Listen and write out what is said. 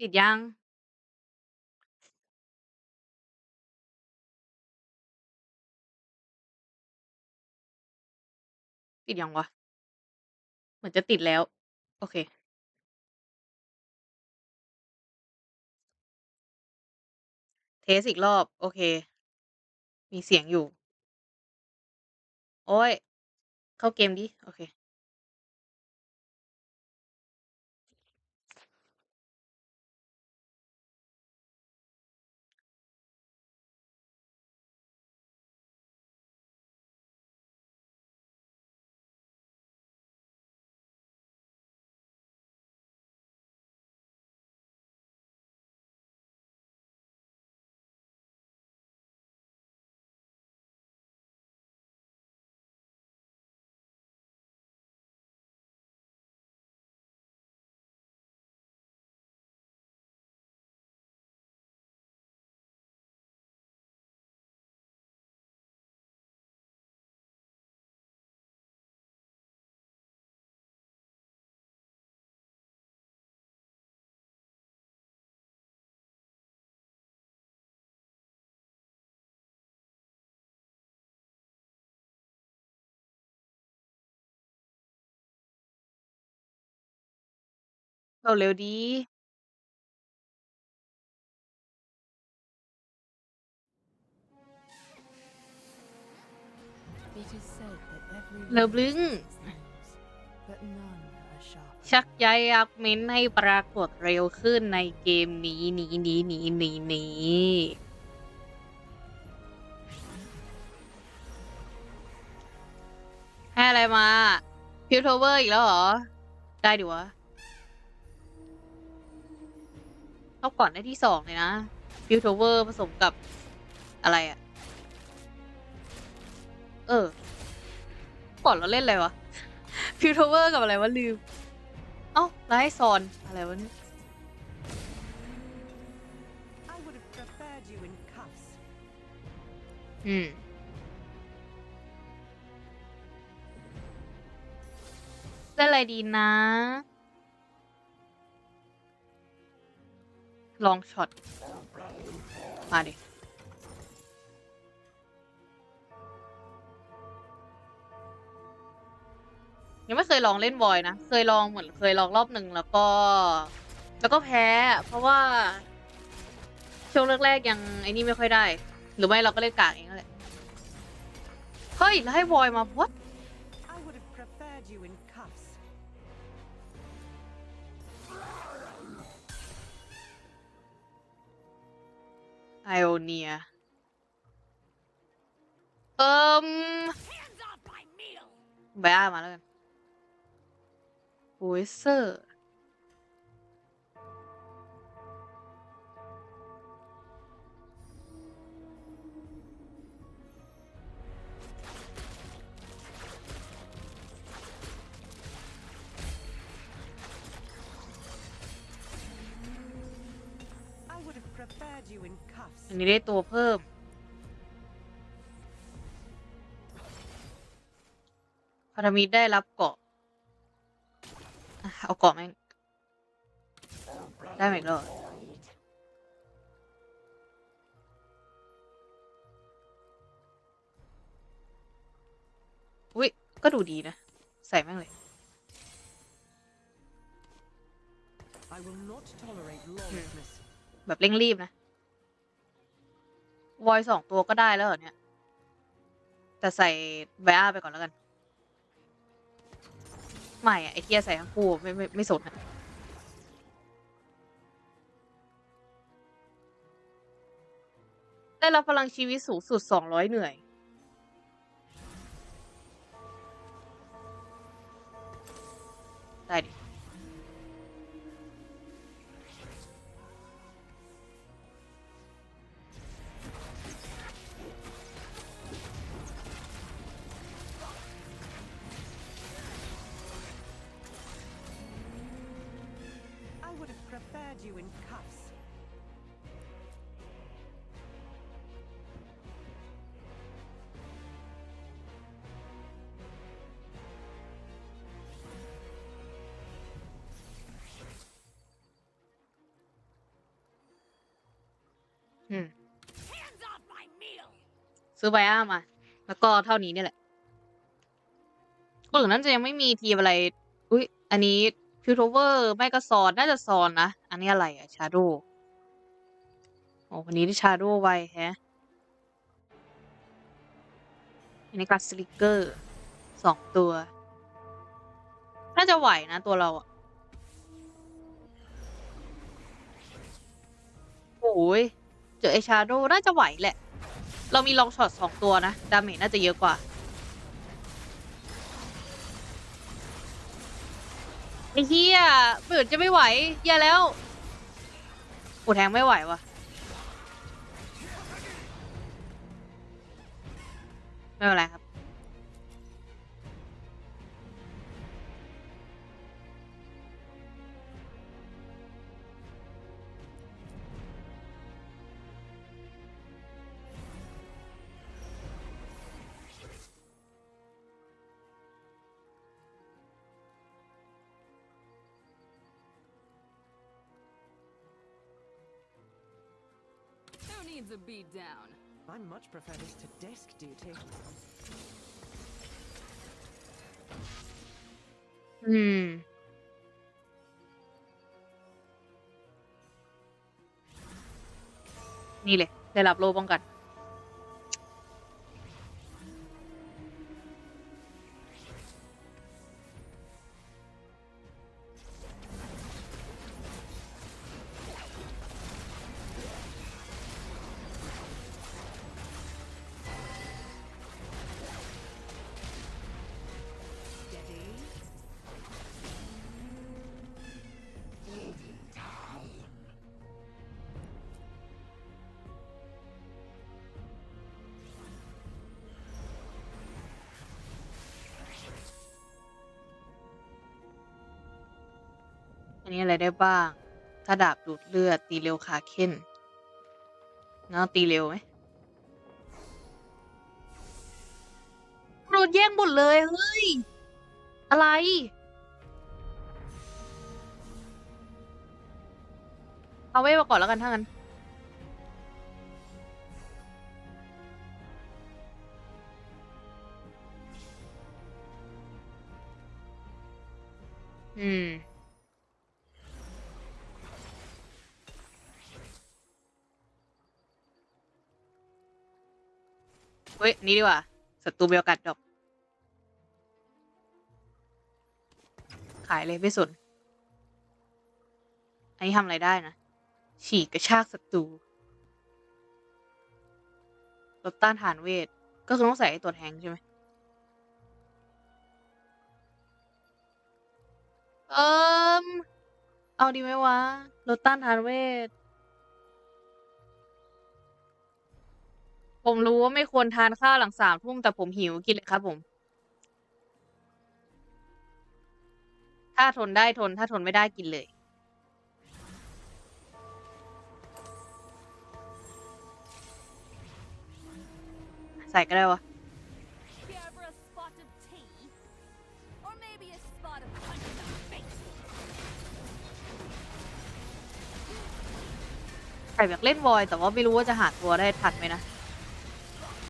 ติดยัง?ติดยังวะ?เหมือนจะติดแล้ว โอเค เทสอีกรอบ โอเค มีเสียงอยู่ โอ๊ย เข้าเกมดิ โอเค เร็วๆดีเลิฟลึ้งชักใยอักเม้นให้ปรากฏเร็วขึ้นในเกมนี้นี้ๆๆๆๆให้อะไรมา Piltover อีกแล้วเหรอ?ได้ดิวะ รอบก่อนได้ที่2เลยนะ Piltover ผสมกับอะไรอะเออ ก่อนเราเล่นอะไรวะ Piltover กับอะไรวะลืม เอ้าว Ryzone อะไรวะเนี่ยอืมเล่นอะไรดีนะ Longshot มาดิ ยังไม่เคยลองเล่น Void นะ เคยลองเหมือนเคยลองรอบหนึ่งแล้วก็ แล้วก็แพ้ เพราะว่า ช่วงแรกๆยังไอ้นี่ไม่ค่อยได้ หรือไม่เราก็เล่นกากเองนั่นแหละ เฮ้ย แล้วให้ Void มา What? I Ionia เอ่อ Hands off my meal! Bea มาแล้วกัน Wither 'I would have preferred you in อันนี้ได้ตัวเพิ่ม พันธมิตรได้รับเกราะอะเอาเกราะแม่งได้มาอีกแล้วเหรอ?อุ๊ยก็ดูดีนะ ใส่แม่งเลย I will not tolerate อืม lawlessness. แบบเร่งรีบนะ Void 2ตัวก็ได้แล้วเหรอเนี่ย?แต่ใส่ Bea ไปก่อนแล้วกัน ไม่อะไอ้เหี้ยใส่ทั้งคู่ไม่ไม่ไม่สนอะได้รับพลังชีวิตสูงสุด200หน่วยได้ดิ had you in cuffs. ซื้อไบอ้ามา แล้วก็เท่านี้เนี่ยแหละคนหล่นนั้นจะยังไม่มีทีอะไร อุ้ย อันนี้ พิวโทเวอร์ไม่ก็ซอน น่าจะซอนนะ อันนี้อะไรอะชาโดโอ้วันนี้ได้ชาโดไวแฮะอันนี้กัดสลิกเกอร์สองตัว น่าจะไหวนะตัวเราอะโอ้ย เจอไอชาโดน่าจะไหวแหละ เรามีลองช็อตสองตัวนะ ดาเมจน่าจะเยอะกว่า ไอ้เหี้ยเปิดจะไม่ไหวอย่าแล้วโอ้แทงไม่ไหววะไม่เป็นไรครับ needs a beat down? I much prefer this to desk duty. อืม นี่เลย ได้รับโลป้องกัน นนี้อะไรได้บ้าง ถ้าดาบดูดเลือด ตีเร็วขาเข้นเนาตีเร็วไหมโดนแย่งหมดเลย เฮ้ย อะไร เอาไว้มาก่อนแล้วกันถ้างั้นอืม เฮ้ย นี่ดีกว่าศัตรูเบลกัดดอกขายเลยไม่สน อันนี้ทำอะไรได้นะ ฉีกกระชากศัตรูลดต้านทานเวท ก็คือต้องใส่ตัวแทงใช่ไหม เอิมเอาดีไหมวะลดต้านทานเวท ผมรู้ว่าไม่ควรทานข้าวหลังสามทุ่มแต่ผมหิวกินเลยครับผม ถ้าทนได้ทน ถ้าทนไม่ได้กินเลย ใส่ก็ได้วะ ใส่แบบเล่นวอย แต่ว่าไม่รู้ว่าจะหาตัวได้ทันไหมนะ